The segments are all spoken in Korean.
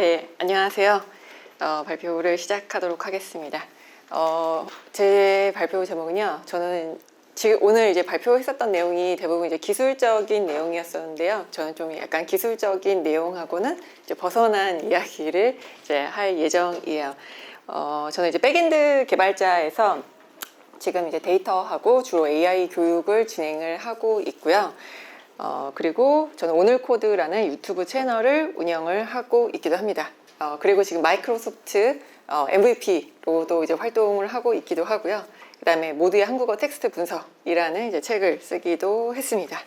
네, 안녕하세요. 어, 발표를 시작하도록 하겠습니다. 어, 제 발표 제목은요. 저는 지금 오늘 이제 발표했었던 내용이 대부분 이제 기술적인 내용이었었는데요. 저는 좀 약간 기술적인 내용하고는 이제 벗어난 이야기를 이제 할 예정이에요. 어, 저는 이제 백엔드 개발자에서 지금 이제 데이터하고 주로 AI 교육을 진행을 하고 있고요. 어, 그리고 저는 오늘 코드라는 유튜브 채널을 운영을 하고 있기도 합니다. 어, 그리고 지금 마이크로소프트 어, MVP로도 이제 활동을 하고 있기도 하고요. 그 다음에 모두의 한국어 텍스트 분석이라는 이제 책을 쓰기도 했습니다.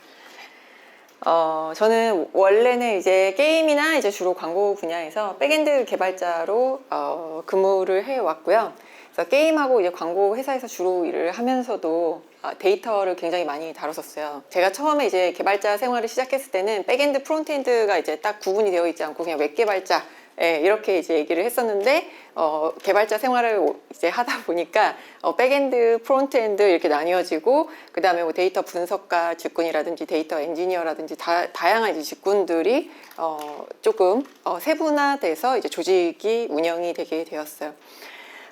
어, 저는 원래는 이제 게임이나 이제 주로 광고 분야에서 백엔드 개발자로 어, 근무를 해왔고요. 그래서 게임하고 이제 광고 회사에서 주로 일을 하면서도 아, 데이터를 굉장히 많이 다뤘었어요. 제가 처음에 이제 개발자 생활을 시작했을 때는 백엔드, 프론트엔드가 이제 딱 구분이 되어 있지 않고 그냥 웹 개발자 예, 이렇게 이제 얘기를 했었는데 어, 개발자 생활을 오- 이제 하다 보니까 어, 백엔드, 프론트엔드 이렇게 나뉘어지고 그 다음에 뭐 데이터 분석가 직군이라든지 데이터 엔지니어라든지 다, 다양한 이제 직군들이 어, 조금 어, 세분화돼서 이제 조직이 운영이 되게 되었어요.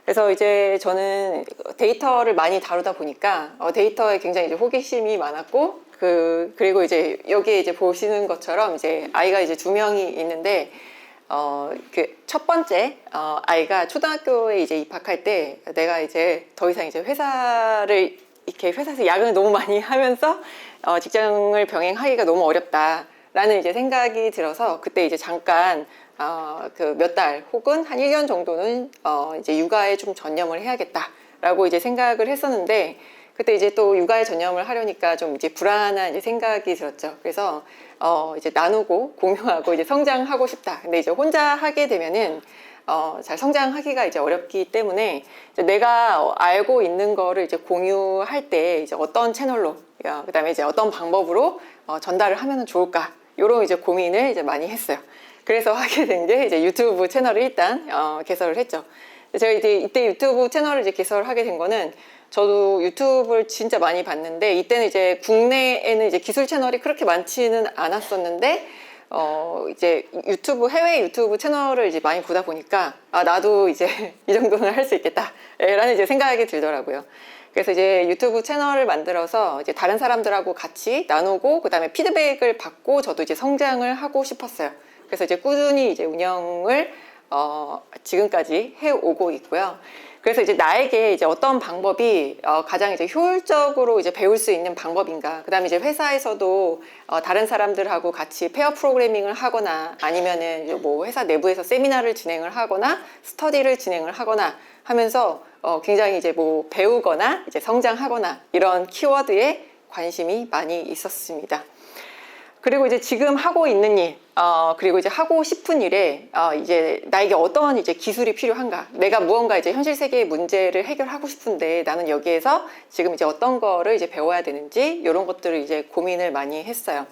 그래서 이제 저는 데이터를 많이 다루다 보니까 어, 데이터에 굉장히 이제 호기심이 많았고 그 그리고 이제 여기에 이제 보시는 것처럼 이제 아이가 이제 두 명이 있는데 어 그 첫 번째 어, 아이가 초등학교에 이제 입학할 때 내가 이제 더 이상 이제 회사를 이렇게 회사에서 야근을 너무 많이 하면서 어, 직장을 병행하기가 너무 어렵다라는 이제 생각이 들어서 그때 이제 잠깐 어, 그 몇 달 혹은 한 1년 정도는 어, 이제 육아에 좀 전념을 해야겠다라고 이제 생각을 했었는데 그때 이제 또 육아에 전념을 하려니까 좀 이제 불안한 이제 생각이 들었죠. 그래서 어, 이제 나누고 공유하고 이제 성장하고 싶다. 근데 이제 혼자 하게 되면은 어, 잘 성장하기가 이제 어렵기 때문에 이제 내가 어, 알고 있는 거를 이제 공유할 때 이제 어떤 채널로, 야, 그다음에 이제 어떤 방법으로 어, 전달을 하면 좋을까, 이런 이제 고민을 이제 많이 했어요. 그래서 하게 된 게 이제 유튜브 채널을 일단 어, 개설을 했죠. 제가 이제 이때 유튜브 채널을 이제 개설하게 된 거는 저도 유튜브를 진짜 많이 봤는데 이때는 이제 국내에는 이제 기술 채널이 그렇게 많지는 않았었는데 어 이제 유튜브 해외 유튜브 채널을 이제 많이 보다 보니까 아 나도 이제 이 정도는 할 수 있겠다라는 이제 생각이 들더라고요. 그래서 이제 유튜브 채널을 만들어서 이제 다른 사람들하고 같이 나누고 그다음에 피드백을 받고 저도 이제 성장을 하고 싶었어요. 그래서 이제 꾸준히 이제 운영을 어, 지금까지 해오고 있고요. 그래서 이제 나에게 이제 어떤 방법이 어, 가장 이제 효율적으로 이제 배울 수 있는 방법인가. 그 다음에 이제 회사에서도 어, 다른 사람들하고 같이 페어 프로그래밍을 하거나 아니면은 뭐 회사 내부에서 세미나를 진행을 하거나 스터디를 진행을 하거나 하면서 어, 굉장히 이제 뭐 배우거나 이제 성장하거나 이런 키워드에 관심이 많이 있었습니다. 그리고 이제 지금 하고 있는 일, 어, 그리고 이제 하고 싶은 일에, 어, 이제 나에게 어떤 이제 기술이 필요한가. 내가 무언가 이제 현실 세계의 문제를 해결하고 싶은데 나는 여기에서 지금 이제 어떤 거를 이제 배워야 되는지, 이런 것들을 이제 고민을 많이 했어요.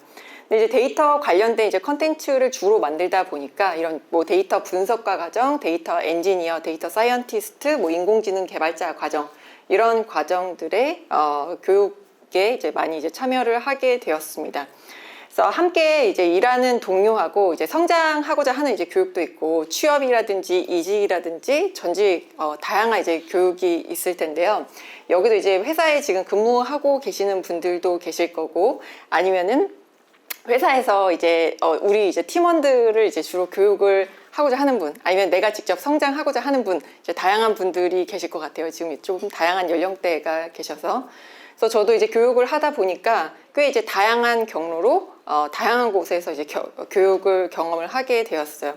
근데 이제 데이터 관련된 이제 컨텐츠를 주로 만들다 보니까 이런 뭐 데이터 분석과 과정, 데이터 엔지니어, 데이터 사이언티스트, 뭐 인공지능 개발자 과정, 이런 과정들의, 어, 교육에 이제 많이 이제 참여를 하게 되었습니다. 그래서 함께 이제 일하는 동료하고 이제 성장하고자 하는 이제 교육도 있고 취업이라든지 이직이라든지 전직 어, 다양한 이제 교육이 있을 텐데요. 여기도 이제 회사에 지금 근무하고 계시는 분들도 계실 거고 아니면은 회사에서 이제 어, 우리 이제 팀원들을 이제 주로 교육을 하고자 하는 분 아니면 내가 직접 성장하고자 하는 분 이제 다양한 분들이 계실 것 같아요. 지금 좀 다양한 연령대가 계셔서 그래서 저도 이제 교육을 하다 보니까 꽤 이제 다양한 경로로 어, 다양한 곳에서 이제 겨- 교육을 경험을 하게 되었어요.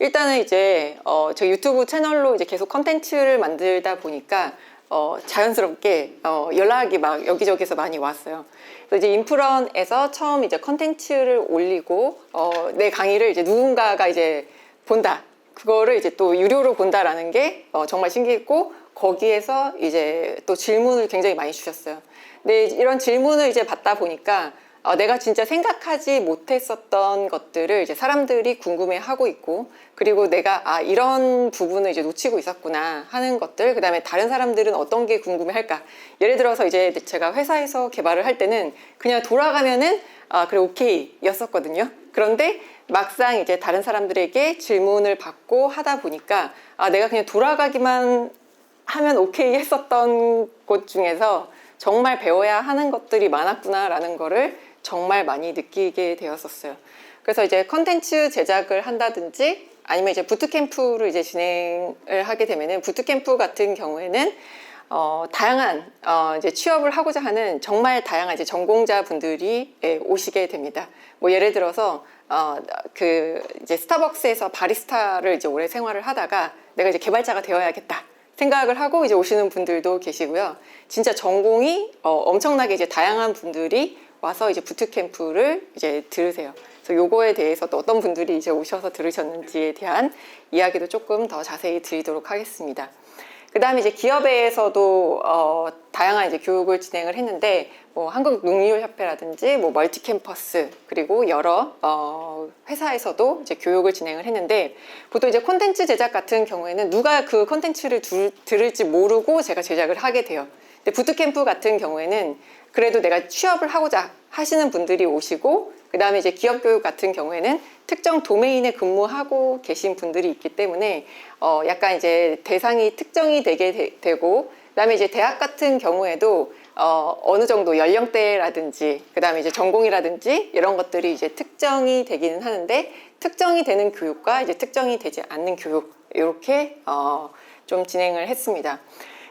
일단은 이제 어, 저 유튜브 채널로 이제 계속 컨텐츠를 만들다 보니까 어, 자연스럽게 어, 연락이 막 여기저기서 많이 왔어요. 그래서 이제 인프런에서 처음 이제 컨텐츠를 올리고 어, 내 강의를 이제 누군가가 이제 본다. 그거를 이제 또 유료로 본다라는 게 어, 정말 신기했고 거기에서 이제 또 질문을 굉장히 많이 주셨어요. 근데 이런 질문을 이제 받다 보니까 어, 내가 진짜 생각하지 못했었던 것들을 이제 사람들이 궁금해하고 있고 그리고 내가 아 이런 부분을 이제 놓치고 있었구나 하는 것들 그다음에 다른 사람들은 어떤 게 궁금해할까? 예를 들어서 이제 제가 회사에서 개발을 할 때는 그냥 돌아가면은 아 그래 오케이였었거든요. 그런데 막상 이제 다른 사람들에게 질문을 받고 하다 보니까 아, 내가 그냥 돌아가기만 하면 오케이 했었던 곳 중에서 정말 배워야 하는 것들이 많았구나라는 거를 정말 많이 느끼게 되었었어요. 그래서 이제 컨텐츠 제작을 한다든지 아니면 이제 부트캠프를 이제 진행을 하게 되면은 부트캠프 같은 경우에는 어, 다양한 어, 이제 취업을 하고자 하는 정말 다양한 이제 전공자 분들이 예, 오시게 됩니다. 뭐 예를 들어서 어, 그 이제 스타벅스에서 바리스타를 이제 오래 생활을 하다가 내가 이제 개발자가 되어야겠다. 생각을 하고 이제 오시는 분들도 계시고요. 진짜 전공이 어, 엄청나게 이제 다양한 분들이 와서 이제 부트캠프를 이제 들으세요. 그래서 요거에 대해서 또 어떤 분들이 이제 오셔서 들으셨는지에 대한 이야기도 조금 더 자세히 드리도록 하겠습니다. 그 다음에 이제 기업에서도 어, 다양한 이제 교육을 진행을 했는데 뭐 한국농리협회라든지 뭐 멀티캠퍼스 그리고 여러 어, 회사에서도 이제 교육을 진행을 했는데 보통 이제 콘텐츠 제작 같은 경우에는 누가 그 콘텐츠를 두- 들을지 모르고 제가 제작을 하게 돼요. 근데 부트캠프 같은 경우에는 그래도 내가 취업을 하고자 하시는 분들이 오시고 그 다음에 이제 기업 교육 같은 경우에는 특정 도메인에 근무하고 계신 분들이 있기 때문에 어 약간 이제 대상이 특정이 되게 되, 고 그다음에 이제 대학 같은 경우에도 어 어느 정도 연령대라든지 그다음에 이제 전공이라든지 이런 것들이 이제 특정이 되기는 하는데 특정이 되는 교육과 이제 특정이 되지 않는 교육 이렇게 어 좀 진행을 했습니다.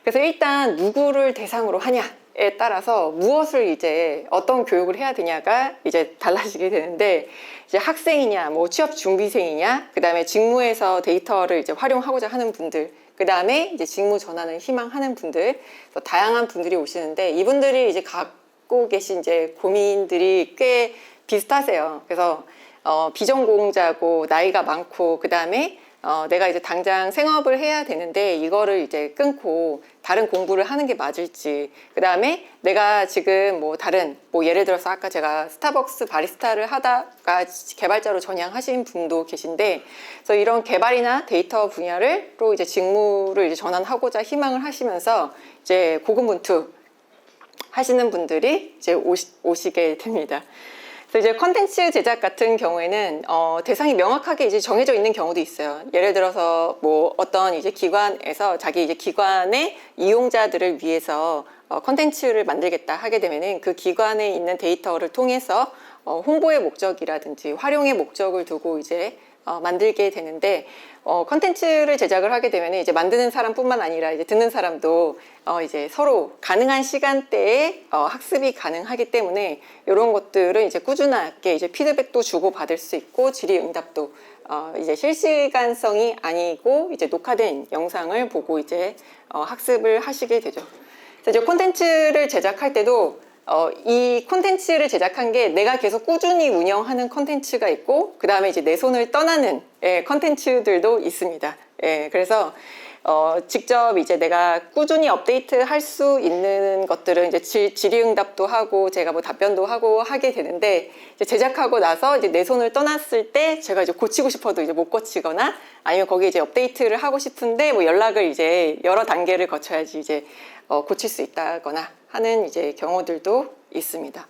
그래서 일단 누구를 대상으로 하냐 에 따라서 무엇을 이제 어떤 교육을 해야 되냐가 이제 달라지게 되는데 이제 학생이냐, 뭐 취업 준비생이냐, 그 다음에 직무에서 데이터를 이제 활용하고자 하는 분들, 그 다음에 이제 직무 전환을 희망하는 분들, 또 다양한 분들이 오시는데 이분들이 이제 갖고 계신 이제 고민들이 꽤 비슷하세요. 그래서 어, 비전공자고 나이가 많고 그 다음에 어, 내가 이제 당장 생업을 해야 되는데 이거를 이제 끊고 다른 공부를 하는 게 맞을지 그 다음에 내가 지금 뭐 다른 뭐 예를 들어서 아까 제가 스타벅스 바리스타를 하다가 개발자로 전향하신 분도 계신데 그래서 이런 개발이나 데이터 분야를로 이제 직무를 이제 전환하고자 희망을 하시면서 이제 고군분투 하시는 분들이 이제 오시, 오시게 됩니다. 이제 컨텐츠 제작 같은 경우에는 어, 대상이 명확하게 이제 정해져 있는 경우도 있어요. 예를 들어서 뭐 어떤 이제 기관에서 자기 이제 기관의 이용자들을 위해서 어, 컨텐츠를 만들겠다 하게 되면은 그 기관에 있는 데이터를 통해서 어, 홍보의 목적이라든지 활용의 목적을 두고 이제 어, 만들게 되는데 어, 컨텐츠를 제작을 하게 되면 이제 만드는 사람뿐만 아니라 이제 듣는 사람도 어, 이제 서로 가능한 시간대에 어, 학습이 가능하기 때문에 이런 것들은 이제 꾸준하게 이제 피드백도 주고 받을 수 있고 질의응답도 어, 이제 실시간성이 아니고 이제 녹화된 영상을 보고 이제 어, 학습을 하시게 되죠. 이제 콘텐츠를 제작할 때도 어, 이 콘텐츠를 제작한 게 내가 계속 꾸준히 운영하는 콘텐츠가 있고 그 다음에 이제 내 손을 떠나는 예, 콘텐츠들도 있습니다. 예, 그래서 어, 직접 이제 내가 꾸준히 업데이트 할 수 있는 것들은 이제 질, 질의응답도 하고 제가 뭐 답변도 하고 하게 되는데 이제 제작하고 나서 이제 내 손을 떠났을 때 제가 이제 고치고 싶어도 이제 못 고치거나 아니면 거기에 이제 업데이트를 하고 싶은데 뭐 연락을 이제 여러 단계를 거쳐야지 이제 어, 고칠 수 있다거나 하는 이제 경우들도 있습니다.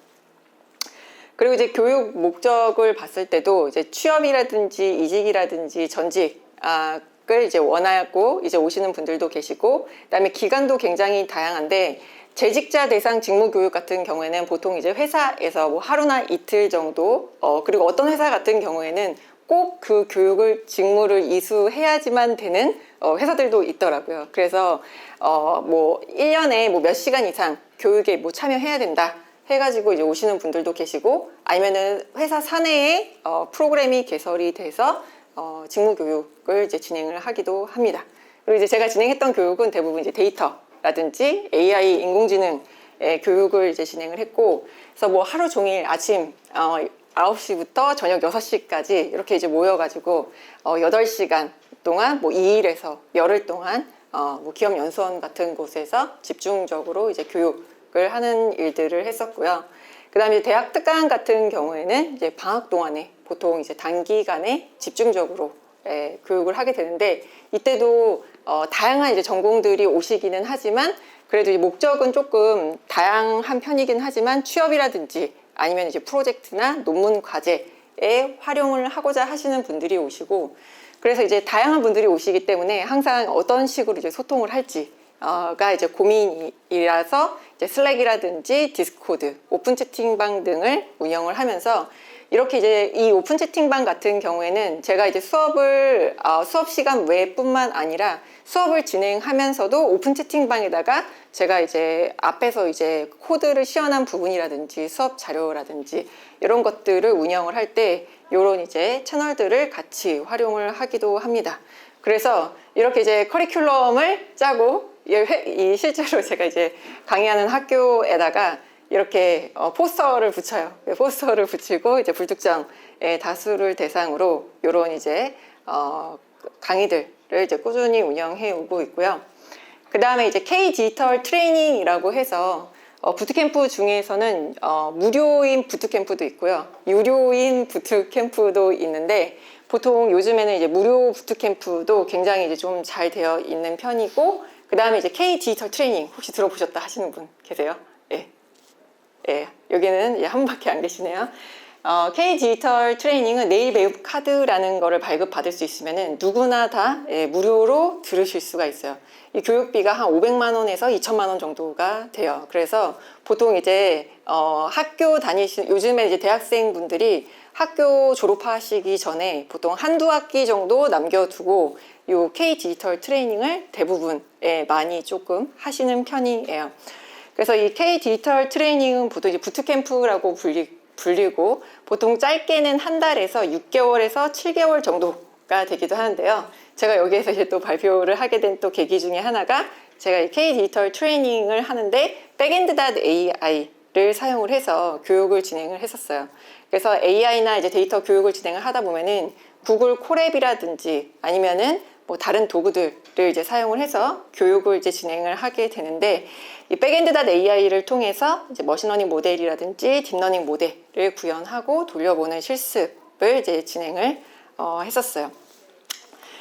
그리고 이제 교육 목적을 봤을 때도 이제 취업이라든지 이직이라든지 전직을 이제 원하고 이제 오시는 분들도 계시고 그다음에 기간도 굉장히 다양한데 재직자 대상 직무 교육 같은 경우에는 보통 이제 회사에서 뭐 하루나 이틀 정도 어 그리고 어떤 회사 같은 경우에는 꼭 그 교육을 직무를 이수해야지만 되는 어, 회사들도 있더라고요. 그래서 어, 뭐 1년에 뭐 몇 시간 이상 교육에 뭐 참여해야 된다. 해가지고 이제 오시는 분들도 계시고 아니면은 회사 사내에 어, 프로그램이 개설이 돼서 어, 직무 교육을 이제 진행을 하기도 합니다. 그리고 이제 제가 진행했던 교육은 대부분 이제 데이터라든지 AI 인공지능 의 교육을 이제 진행을 했고 그래서 뭐 하루 종일 아침 어, 9시부터 저녁 6시까지 이렇게 이제 모여가지고 어, 8시간 동안 뭐 2일에서 열흘 동안 어, 뭐 기업 연수원 같은 곳에서 집중적으로 이제 교육을 하는 일들을 했었고요. 그 다음에 대학 특강 같은 경우에는 이제 방학 동안에 보통 이제 단기간에 집중적으로 예, 교육을 하게 되는데 이때도 어, 다양한 이제 전공들이 오시기는 하지만 그래도 이 목적은 조금 다양한 편이긴 하지만 취업이라든지 아니면 이제 프로젝트나 논문 과제에 에 활용을 하고자 하시는 분들이 오시고 그래서 이제 다양한 분들이 오시기 때문에 항상 어떤 식으로 이제 소통을 할지 가 이제 고민이라서 이제 슬랙이라든지 디스코드, 오픈 채팅방 등을 운영을 하면서 이렇게 이제 이 오픈 채팅방 같은 경우에는 제가 이제 수업을 어, 수업 시간 외뿐만 아니라 수업을 진행하면서도 오픈 채팅방에다가 제가 이제 앞에서 이제 코드를 시연한 부분이라든지 수업 자료라든지 이런 것들을 운영을 할때 이런 이제 채널들을 같이 활용을 하기도 합니다. 그래서 이렇게 이제 커리큘럼을 짜고 이 실제로 제가 이제 강의하는 학교에다가 이렇게 어, 포스터를 붙여요. 네, 포스터를 붙이고 이제 불특정의 다수를 대상으로 이런 이제 어, 강의들을 이제 꾸준히 운영해 오고 있고요. 그 다음에 이제 K 디지털 트레이닝이라고 해서 어, 부트캠프 중에서는 어, 무료인 부트캠프도 있고요. 유료인 부트캠프도 있는데 보통 요즘에는 이제 무료 부트캠프도 굉장히 이제 좀 잘 되어 있는 편이고 그 다음에 이제 K 디지털 트레이닝 혹시 들어보셨다 하시는 분 계세요? 예. 예, 여기는 이제 한 분밖에 안 계시네요. 어, K 디지털 트레이닝은 내일 배웁 카드라는 거를 발급받을 수 있으면은 누구나 다 예, 무료로 들으실 수가 있어요. 이 교육비가 한 500만 원에서 2천만 원 정도가 돼요. 그래서 보통 이제 어, 학교 다니시 요즘에 이제 대학생분들이 학교 졸업하시기 전에 보통 한두 학기 정도 남겨두고 요 K 디지털 트레이닝을 대부분 예, 많이 조금 하시는 편이에요. 그래서 이 K 디지털 트레이닝은 보통 이제 부트캠프라고 불리, 불리고 보통 짧게는 한 달에서 6개월에서 7개월 정도가 되기도 하는데요. 제가 여기에서 이제 또 발표를 하게 된 또 계기 중에 하나가 제가 이 K 디지털 트레이닝을 하는데 백엔드.ai를 사용을 해서 교육을 진행을 했었어요. 그래서 AI나 이제 데이터 교육을 진행을 하다 보면은 구글 콜앱이라든지 아니면은 뭐 다른 도구들을 이제 사용을 해서 교육을 이제 진행을 하게 되는데 이 백엔드.ai를 통해서 이제 머신러닝 모델이라든지 딥러닝 모델을 구현하고 돌려보는 실습을 이제 진행을 어, 했었어요.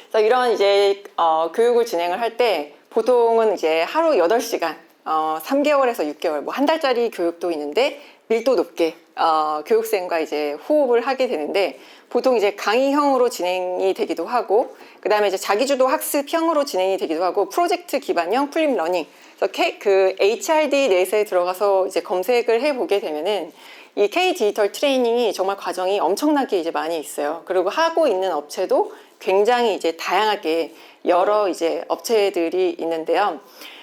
그래서 이런 이제 어, 교육을 진행을 할 때 보통은 이제 하루 8시간, 어, 3개월에서 6개월, 뭐 한 달짜리 교육도 있는데 밀도 높게 어, 교육생과 이제 호흡을 하게 되는데 보통 이제 강의형으로 진행이 되기도 하고 그 다음에 이제 자기주도 학습형으로 진행이 되기도 하고 프로젝트 기반형 플립 러닝 그래서 K, 그 HRD 넷에 들어가서 이제 검색을 해보게 되면은 이 K 디지털 트레이닝이 정말 과정이 엄청나게 이제 많이 있어요. 그리고 하고 있는 업체도 굉장히 이제 다양하게 여러 이제 업체들이 있는데요.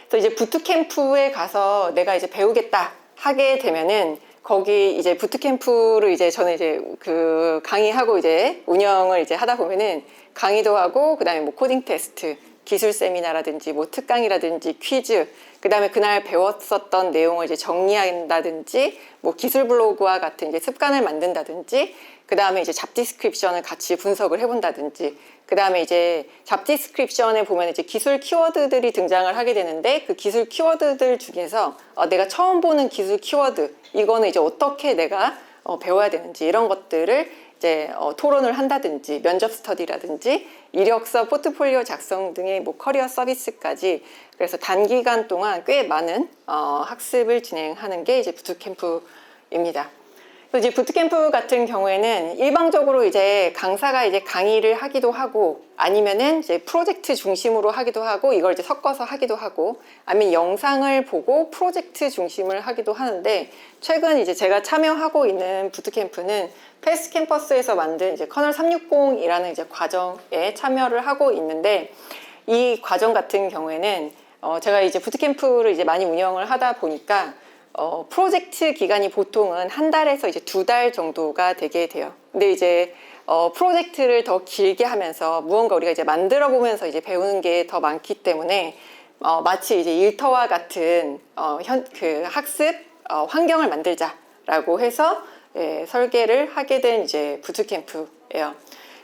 그래서 이제 부트캠프에 가서 내가 이제 배우겠다 하게 되면은 거기 이제 부트캠프를 이제 저는 이제 그 강의하고 이제 운영을 이제 하다 보면은 강의도 하고 그다음에 뭐 코딩 테스트, 기술 세미나라든지 뭐 특강이라든지 퀴즈, 그다음에 그날 배웠었던 내용을 이제 정리한다든지 뭐 기술 블로그와 같은 이제 습관을 만든다든지 그다음에 이제 잡 디스크립션을 같이 분석을 해본다든지 그다음에 이제 잡 디스크립션에 보면 이제 기술 키워드들이 등장을 하게 되는데 그 기술 키워드들 중에서 어, 내가 처음 보는 기술 키워드 이거는 이제 어떻게 내가 어, 배워야 되는지 이런 것들을 이제 어, 토론을 한다든지 면접 스터디라든지 이력서 포트폴리오 작성 등의 뭐 커리어 서비스까지 그래서 단기간 동안 꽤 많은 어, 학습을 진행하는 게 이제 부트캠프입니다. 그래서 이제 부트캠프 같은 경우에는 일방적으로 이제 강사가 이제 강의를 하기도 하고 아니면은 이제 프로젝트 중심으로 하기도 하고 이걸 이제 섞어서 하기도 하고 아니면 영상을 보고 프로젝트 중심을 하기도 하는데 최근 이제 제가 참여하고 있는 부트캠프는 패스 캠퍼스에서 만든 이제 커널 360이라는 이제 과정에 참여를 하고 있는데 이 과정 같은 경우에는 어 제가 이제 부트캠프를 이제 많이 운영을 하다 보니까 어, 프로젝트 기간이 보통은 한 달에서 이제 두 달 정도가 되게 돼요. 근데 이제 어, 프로젝트를 더 길게 하면서 무언가 우리가 이제 만들어 보면서 이제 배우는 게 더 많기 때문에 어, 마치 이제 일터와 같은 어, 현, 그 학습 어, 환경을 만들자라고 해서 예, 설계를 하게 된 이제 부트캠프예요.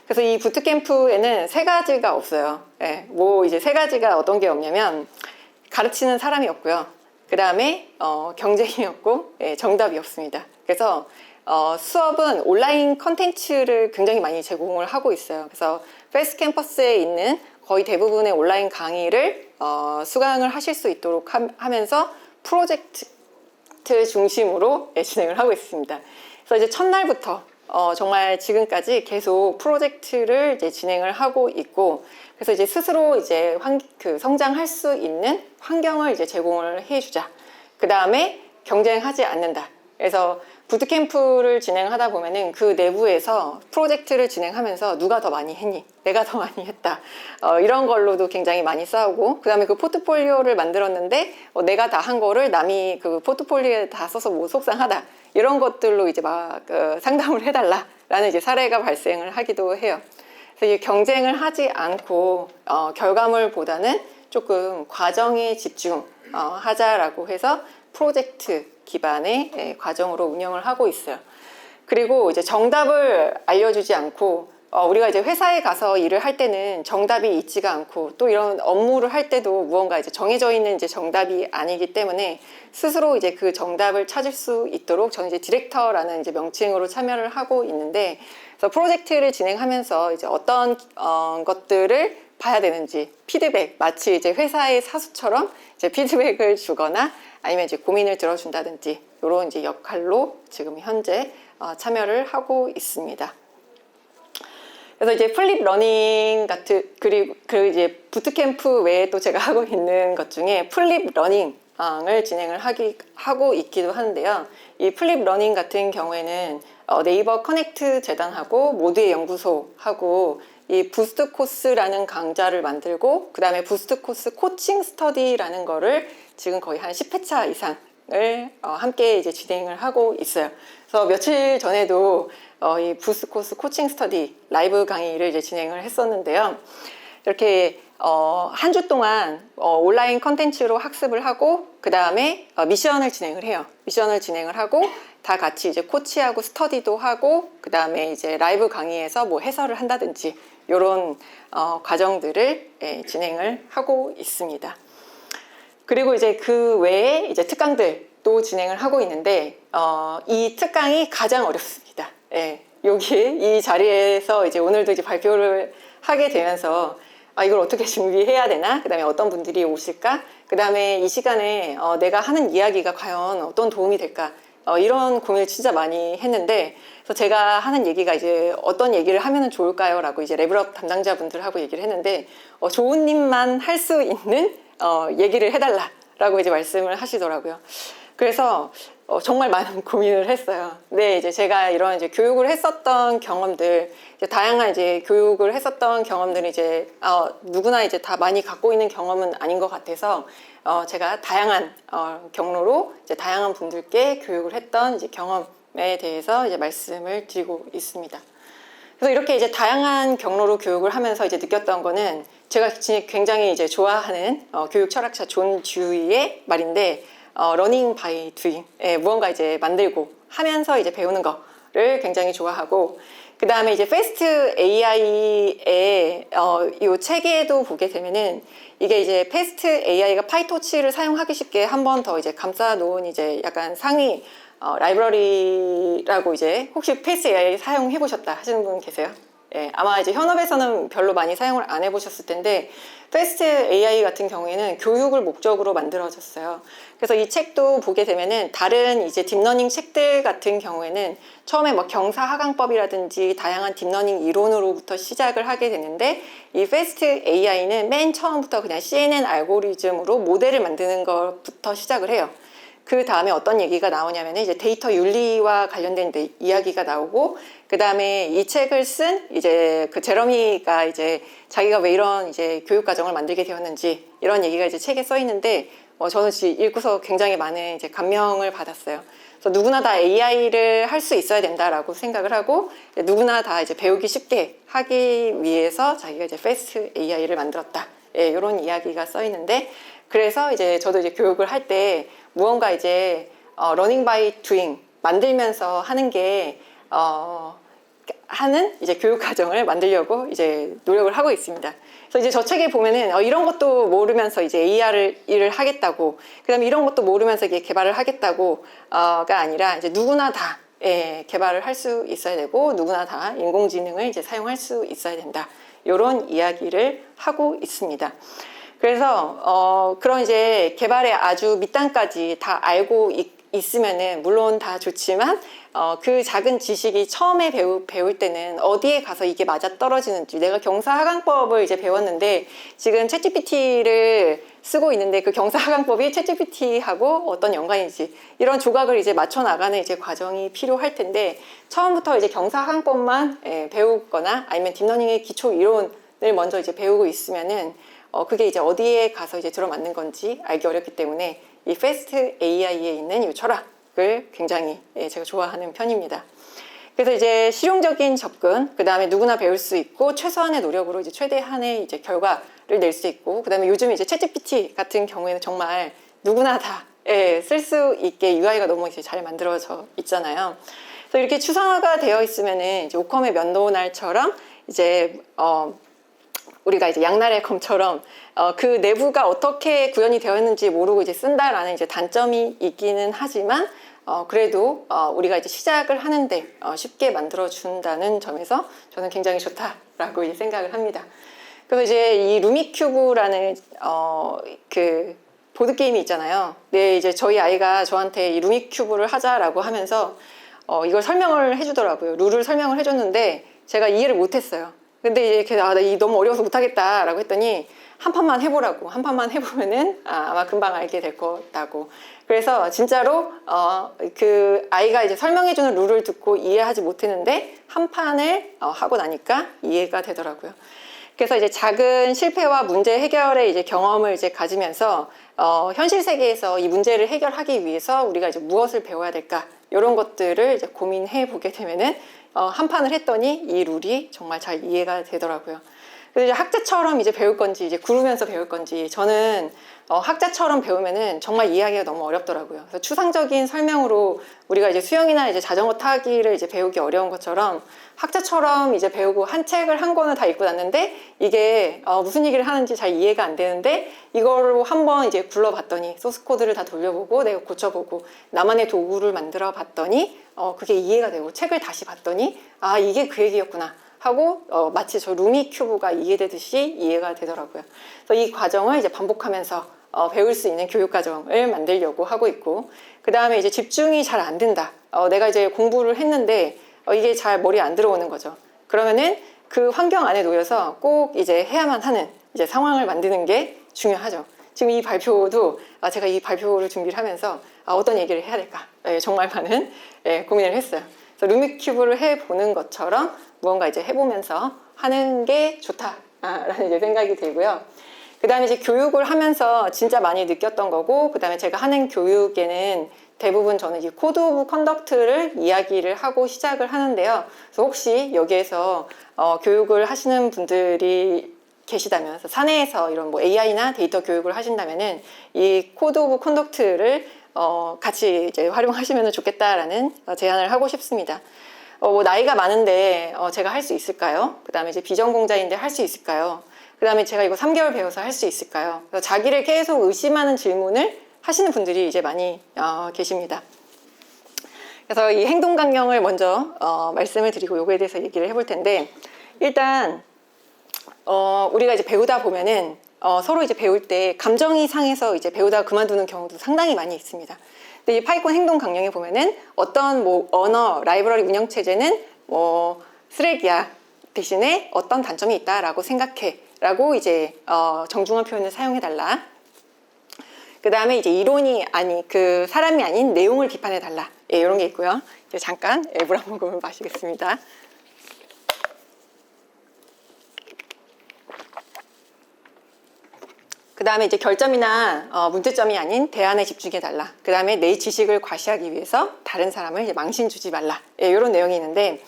그래서 이 부트캠프에는 세 가지가 없어요. 예, 뭐 이제 세 가지가 어떤 게 없냐면 가르치는 사람이 없고요. 그 다음에 어, 경쟁이었고 예, 정답이 없습니다. 그래서 어, 수업은 온라인 컨텐츠를 굉장히 많이 제공을 하고 있어요. 그래서 페이스 캠퍼스에 있는 거의 대부분의 온라인 강의를 어, 수강을 하실 수 있도록 함- 하면서 프로젝트 중심으로 예, 진행을 하고 있습니다. 그래서 이제 첫날부터 어, 정말 지금까지 계속 프로젝트를 이제 진행을 하고 있고 그래서 이제 스스로 이제 환, 그 성장할 수 있는 환경을 이제 제공을 해주자. 그 다음에 경쟁하지 않는다. 그래서 부트캠프를 진행하다 보면은 그 내부에서 프로젝트를 진행하면서 누가 더 많이 했니? 내가 더 많이 했다. 어, 이런 걸로도 굉장히 많이 싸우고, 그 다음에 그 포트폴리오를 만들었는데, 어, 내가 다 한 거를 남이 그 포트폴리오에 다 써서 뭐 속상하다. 이런 것들로 이제 막그 상담을 해달라라는 이제 사례가 발생을 하기도 해요. 그래서 이 경쟁을 하지 않고, 어, 결과물보다는 조금 과정에 집중, 어, 하자라고 해서 프로젝트 기반의 예, 과정으로 운영을 하고 있어요. 그리고 이제 정답을 알려주지 않고 어, 우리가 이제 회사에 가서 일을 할 때는 정답이 있지가 않고 또 이런 업무를 할 때도 무언가 이제 정해져 있는 이제 정답이 아니기 때문에 스스로 이제 그 정답을 찾을 수 있도록 저는 이제 디렉터라는 이제 명칭으로 참여를 하고 있는데 그래서 프로젝트를 진행하면서 이제 어떤 어, 것들을 봐야 되는지 피드백 마치 이제 회사의 사수처럼 이제 피드백을 주거나 아니면 이제 고민을 들어준다든지 이런 이제 역할로 지금 현재 어, 참여를 하고 있습니다. 그래서 이제 플립 러닝 같은 그리고 그 이제 부트캠프 외에 또 제가 하고 있는 것 중에 플립 러닝을 진행을 하기 하고 있기도 하는데요. 이 플립 러닝 같은 경우에는 어, 네이버 커넥트 재단하고 모두의 연구소하고 이 부스트 코스라는 강좌를 만들고 그 다음에 부스트 코스 코칭 스터디라는 거를 지금 거의 한 10회차 이상을 어, 함께 이제 진행을 하고 있어요. 그래서 며칠 전에도 어, 이 부스트 코스 코칭 스터디 라이브 강의를 이제 진행을 했었는데요. 이렇게 어, 한 주 동안 어, 온라인 컨텐츠로 학습을 하고 그 다음에 어, 미션을 진행을 해요. 미션을 진행을 하고 다 같이 이제 코치하고 스터디도 하고 그 다음에 이제 라이브 강의에서 뭐 해설을 한다든지 이런 어, 과정들을 예, 진행을 하고 있습니다. 그리고 이제 그 외에 이제 특강들도 진행을 하고 있는데 어, 이 특강이 가장 어렵습니다. 예, 여기 이 자리에서 이제 오늘도 이제 발표를 하게 되면서 아, 이걸 어떻게 준비해야 되나? 그 다음에 어떤 분들이 오실까? 그 다음에 이 시간에 어, 내가 하는 이야기가 과연 어떤 도움이 될까? 어, 이런 고민을 진짜 많이 했는데, 그래서 제가 하는 얘기가 이제 어떤 얘기를 하면 좋을까요? 라고 이제 레벨업 담당자분들하고 얘기를 했는데, 어, 좋은 일만 할 수 있는 어, 얘기를 해달라 라고 이제 말씀을 하시더라고요. 그래서 어, 정말 많은 고민을 했어요. 네, 이제 제가 이런 이제 교육을 했었던 경험들, 이제 다양한 이제 교육을 했었던 경험들이 이제 어, 누구나 이제 다 많이 갖고 있는 경험은 아닌 것 같아서 어, 제가 다양한 어, 경로로 이제 다양한 분들께 교육을 했던 이제 경험에 대해서 이제 말씀을 드리고 있습니다. 그래서 이렇게 이제 다양한 경로로 교육을 하면서 이제 느꼈던 거는 제가 지- 굉장히 이제 좋아하는 어, 교육 철학자 존 듀이의 말인데 어, 러닝 바이 두잉 예, 무언가 이제 만들고 하면서 이제 배우는 거를 굉장히 좋아하고 그 다음에 이제 페스트 AI의 어, 이 책에도 보게 되면은 이게 이제 페스트 AI가 파이토치를 사용하기 쉽게 한 번 더 이제 감싸 놓은 이제 약간 상위 어, 라이브러리라고 이제 혹시 페이스 AI 사용해 보셨다 하시는 분 계세요? 예, 아마 이제 현업에서는 별로 많이 사용을 안 해보셨을 텐데 페스트 AI 같은 경우에는 교육을 목적으로 만들어졌어요. 그래서 이 책도 보게 되면은 다른 이제 딥러닝 책들 같은 경우에는 처음에 뭐 경사 하강법이라든지 다양한 딥러닝 이론으로부터 시작을 하게 되는데 이 페스트 AI는 맨 처음부터 그냥 CNN 알고리즘으로 모델을 만드는 것부터 시작을 해요. 그 다음에 어떤 얘기가 나오냐면 이제 데이터 윤리와 관련된 데- 이야기가 나오고 그 다음에 이 책을 쓴 이제 그 제러미가 이제 자기가 왜 이런 이제 교육 과정을 만들게 되었는지 이런 얘기가 이제 책에 써 있는데 어, 저는 지금 읽고서 굉장히 많은 이제 감명을 받았어요. 그래서 누구나 다 AI를 할 수 있어야 된다라고 생각을 하고 누구나 다 이제 배우기 쉽게 하기 위해서 자기가 이제 패스트 AI를 만들었다. 예, 이런 이야기가 써 있는데 그래서 이제 저도 이제 교육을 할 때 무언가 이제 어, 러닝 바이 두잉 만들면서 하는 게 어, 하는 이제 교육 과정을 만들려고 이제 노력을 하고 있습니다. 그래서 이제 저 책에 보면은 어, 이런 것도 모르면서 이제 AR을 일을 하겠다고, 그다음에 이런 것도 모르면서 이게 개발을 하겠다고가 아니라 이제 누구나 다 예, 개발을 할 수 있어야 되고 누구나 다 인공지능을 이제 사용할 수 있어야 된다. 이런 이야기를 하고 있습니다. 그래서 어, 그런 이제 개발의 아주 밑단까지 다 알고 있, 있으면은 물론 다 좋지만 어, 그 작은 지식이 처음에 배우, 배울 때는 어디에 가서 이게 맞아 떨어지는지. 내가 경사하강법을 이제 배웠는데 지금 챗GPT를 쓰고 있는데 그 경사하강법이 챗GPT하고 어떤 연관인지 이런 조각을 이제 맞춰 나가는 이제 과정이 필요할 텐데 처음부터 이제 경사하강법만 예, 배우거나 아니면 딥러닝의 기초 이론을 먼저 이제 배우고 있으면은 어, 그게 이제 어디에 가서 이제 들어맞는 건지 알기 어렵기 때문에 이 패스트 AI에 있는 이 철학을 굉장히 예, 제가 좋아하는 편입니다. 그래서 이제 실용적인 접근, 그 다음에 누구나 배울 수 있고 최소한의 노력으로 이제 최대한의 이제 결과를 낼 수 있고, 그 다음에 요즘 이제 챗GPT 같은 경우에는 정말 누구나 다 쓸 수 있게 UI가 너무 이제 잘 만들어져 있잖아요. 그래서 이렇게 추상화가 되어 있으면은 이제 오컴의 면도날처럼 이제 어 우리가 이제 양날의 검처럼 어, 그 내부가 어떻게 구현이 되어 있는지 모르고 이제 쓴다라는 이제 단점이 있기는 하지만 어, 그래도 어, 우리가 이제 시작을 하는데 어, 쉽게 만들어 준다는 점에서 저는 굉장히 좋다라고 이제 생각을 합니다. 그래서 이제 이 루미큐브라는 어, 그 보드 게임이 있잖아요. 네, 이제 저희 아이가 저한테 이 루미큐브를 하자라고 하면서 어, 이걸 설명을 해주더라고요. 룰을 설명을 해줬는데 제가 이해를 못했어요. 근데 이제 걔, 아, 나 이 너무 어려워서 못하겠다라고 했더니 한 판만 해보라고 한 판만 해보면은 아, 아마 금방 알게 될 거다고. 그래서 진짜로 어, 그 아이가 이제 설명해주는 룰을 듣고 이해하지 못했는데 한 판을 어, 하고 나니까 이해가 되더라고요. 그래서 이제 작은 실패와 문제 해결의 이제 경험을 이제 가지면서 어, 현실 세계에서 이 문제를 해결하기 위해서 우리가 이제 무엇을 배워야 될까 이런 것들을 이제 고민해 보게 되면은 어, 한 판을 했더니 이 룰이 정말 잘 이해가 되더라고요. 그래서 이제 학자처럼 이제 배울 건지 이제 구르면서 배울 건지 저는 어, 학자처럼 배우면은 정말 이해하기가 너무 어렵더라고요. 그래서 추상적인 설명으로 우리가 이제 수영이나 이제 자전거 타기를 이제 배우기 어려운 것처럼 학자처럼 이제 배우고 한 책을 한 권을 다 읽고 났는데 이게 어, 무슨 얘기를 하는지 잘 이해가 안 되는데 이걸로 한번 이제 굴러봤더니 소스 코드를 다 돌려보고 내가 고쳐보고 나만의 도구를 만들어 봤더니 어, 그게 이해가 되고 책을 다시 봤더니 아 이게 그 얘기였구나. 하고 어, 마치 저 루미 큐브가 이해되듯이 이해가 되더라고요. 그래서 이 과정을 이제 반복하면서 어, 배울 수 있는 교육 과정을 만들려고 하고 있고 그 다음에 이제 집중이 잘 안 된다. 어, 내가 이제 공부를 했는데 어, 이게 잘 머리에 안 들어오는 거죠. 그러면은 그 환경 안에 놓여서 꼭 이제 해야만 하는 이제 상황을 만드는 게 중요하죠. 지금 이 발표도 아, 제가 이 발표를 준비를 하면서 아, 어떤 얘기를 해야 될까 예, 정말 많은 예, 고민을 했어요. 그래서 루미 큐브를 해보는 것처럼 무언가 이제 해보면서 하는 게 좋다라는 이제 생각이 들고요. 그 다음에 이제 교육을 하면서 진짜 많이 느꼈던 거고, 그 다음에 제가 하는 교육에는 대부분 저는 이 코드 오브 컨덕트를 이야기를 하고 시작을 하는데요. 그래서 혹시 여기에서 어, 교육을 하시는 분들이 계시다면, 사내에서 이런 뭐 AI나 데이터 교육을 하신다면은 이 코드 오브 컨덕트를 어, 같이 이제 활용하시면 좋겠다라는 어, 제안을 하고 싶습니다. 어, 뭐 나이가 많은데 어, 제가 할 수 있을까요? 그 다음에 이제 비전공자인데 할 수 있을까요? 그 다음에 제가 이거 3개월 배워서 할 수 있을까요? 자기를 계속 의심하는 질문을 하시는 분들이 이제 많이 어, 계십니다. 그래서 이 행동 강령을 먼저 어, 말씀을 드리고 요거에 대해서 얘기를 해볼 텐데 일단 어, 우리가 이제 배우다 보면은 어, 서로 이제 배울 때 감정이 상해서 이제 배우다가 그만두는 경우도 상당히 많이 있습니다. 근데 이 파이콘 행동 강령에 보면은 어떤 뭐 언어, 라이브러리 운영 체제는 뭐 쓰레기야 대신에 어떤 단점이 있다라고 생각해라고 이제 어, 정중한 표현을 사용해 달라. 그 다음에 이제 이론이 아니 그 사람이 아닌 내용을 비판해 달라. 예, 이런 게 있고요. 이제 잠깐 물한 모금을 마시겠습니다. 그 다음에 이제 결점이나 어, 문제점이 아닌 대안에 집중해 달라. 그 다음에 내 지식을 과시하기 위해서 다른 사람을 이제 망신 주지 말라. 예, 이런 내용이 있는데,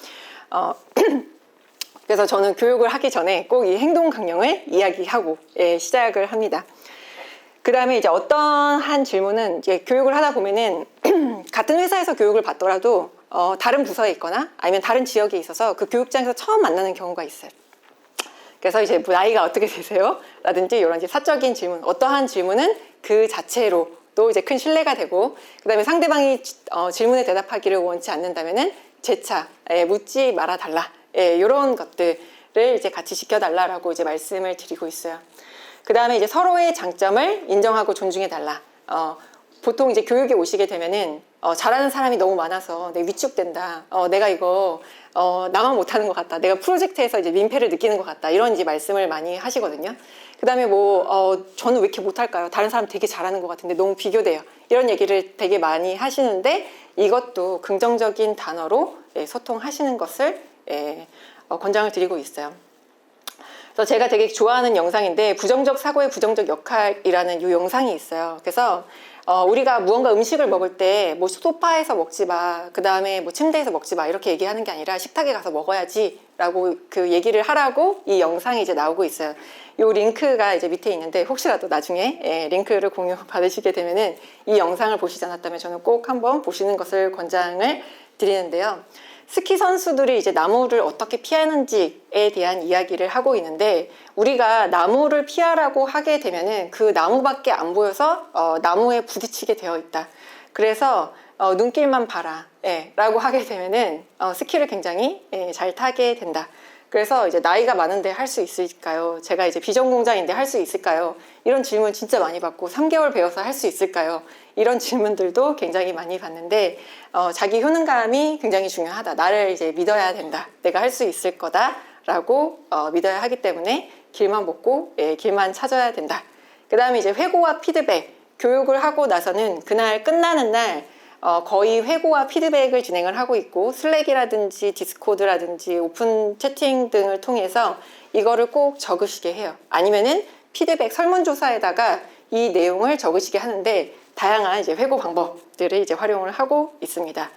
어, 그래서 저는 교육을 하기 전에 꼭 이 행동 강령을 이야기하고 예, 시작을 합니다. 그 다음에 이제 어떤 한 질문은 이제 교육을 하다 보면은 같은 회사에서 교육을 받더라도 어, 다른 부서에 있거나 아니면 다른 지역에 있어서 그 교육장에서 처음 만나는 경우가 있어요. 그래서 이제 뭐 나이가 어떻게 되세요? 라든지 이런 사적인 질문, 어떠한 질문은 그 자체로 또 이제 큰 신뢰가 되고, 그 다음에 상대방이 어, 질문에 대답하기를 원치 않는다면은 재차 예, 묻지 말아 달라. 예, 이런 것들을 이제 같이 지켜달라라고 이제 말씀을 드리고 있어요. 그 다음에 이제 서로의 장점을 인정하고 존중해 달라. 어, 보통 이제 교육에 오시게 되면은 어, 잘하는 사람이 너무 많아서 내가 위축된다. 어, 내가 이거 어, 나만 못하는 것 같다. 내가 프로젝트에서 이제 민폐를 느끼는 것 같다. 이런 이제 말씀을 많이 하시거든요. 그다음에 뭐 어, 저는 왜 이렇게 못할까요? 다른 사람 되게 잘하는 것 같은데 너무 비교돼요. 이런 얘기를 되게 많이 하시는데 이것도 긍정적인 단어로 예, 소통하시는 것을 예, 어, 권장을 드리고 있어요. 그래서 제가 되게 좋아하는 영상인데 부정적 사고의 부정적 역할이라는 이 영상이 있어요. 그래서 어, 우리가 무언가 음식을 먹을 때 뭐 소파에서 먹지 마, 그 다음에 뭐 침대에서 먹지 마 이렇게 얘기하는 게 아니라 식탁에 가서 먹어야지라고 그 얘기를 하라고 이 영상이 이제 나오고 있어요. 이 링크가 이제 밑에 있는데 혹시라도 나중에 예, 링크를 공유 받으시게 되면은 이 영상을 보시지 않았다면 저는 꼭 한번 보시는 것을 권장을 드리는데요. 스키 선수들이 이제 나무를 어떻게 피하는지에 대한 이야기를 하고 있는데 우리가 나무를 피하라고 하게 되면은 그 나무밖에 안 보여서 어, 나무에 부딪히게 되어 있다. 그래서 어, 눈길만 봐라, 예, 라고 하게 되면은 어, 스키를 굉장히 예, 잘 타게 된다. 그래서 이제 나이가 많은데 할 수 있을까요? 제가 이제 비전공자인데 할 수 있을까요? 이런 질문 진짜 많이 받고 3개월 배워서 할 수 있을까요? 이런 질문들도 굉장히 많이 받는데 어, 자기 효능감이 굉장히 중요하다. 나를 이제 믿어야 된다. 내가 할 수 있을 거다라고 어, 믿어야 하기 때문에 길만 먹고 예, 길만 찾아야 된다. 그 다음에 이제 회고와 피드백 교육을 하고 나서는 그날 끝나는 날 어, 거의 회고와 피드백을 진행을 하고 있고 슬랙이라든지 디스코드라든지 오픈 채팅 등을 통해서 이거를 꼭 적으시게 해요. 아니면은 피드백 설문조사에다가 이 내용을 적으시게 하는데 다양한 이제 회고 방법들을 이제 활용을 하고 있습니다.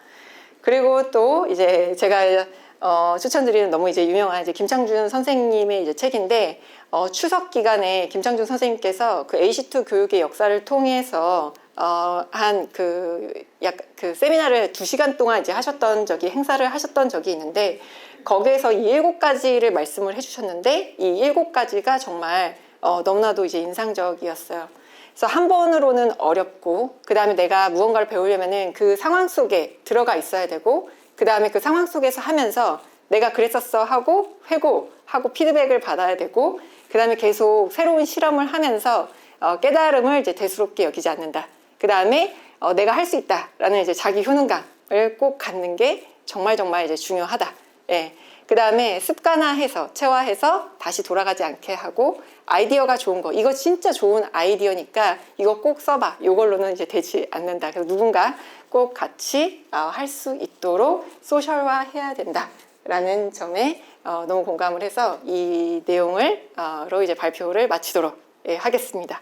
그리고 또 이제 제가 어, 추천드리는 너무 이제 유명한 이제 김창준 선생님의 이제 책인데 어, 추석 기간에 김창준 선생님께서 그 AC2 교육의 역사를 통해서 어, 한그 약 그 세미나를 두 시간 동안 이제 하셨던 적이 행사를 하셨던 적이 있는데 거기에서 이 일곱 가지를 말씀을 해주셨는데 이 일곱 가지가 정말 어, 너무나도 이제 인상적이었어요. 그래서 한 번으로는 어렵고 그 다음에 내가 무언가를 배우려면은 그 상황 속에 들어가 있어야 되고 그 다음에 그 상황 속에서 하면서 내가 그랬었어 하고 회고하고 피드백을 받아야 되고 그 다음에 계속 새로운 실험을 하면서 어, 깨달음을 이제 대수롭게 여기지 않는다. 그 다음에 어, 내가 할 수 있다라는 이제 자기 효능감을 꼭 갖는 게 정말 정말 이제 중요하다. 예. 그 다음에 습관화해서 체화해서 다시 돌아가지 않게 하고 아이디어가 좋은 거 이거 진짜 좋은 아이디어니까 이거 꼭 써봐 이걸로는 이제 되지 않는다 그래서 누군가 꼭 같이 어, 할수 있도록 소셜화 해야 된다라는 점에 어, 너무 공감을 해서 이 내용을 어, 로 이제 발표를 마치도록 예, 하겠습니다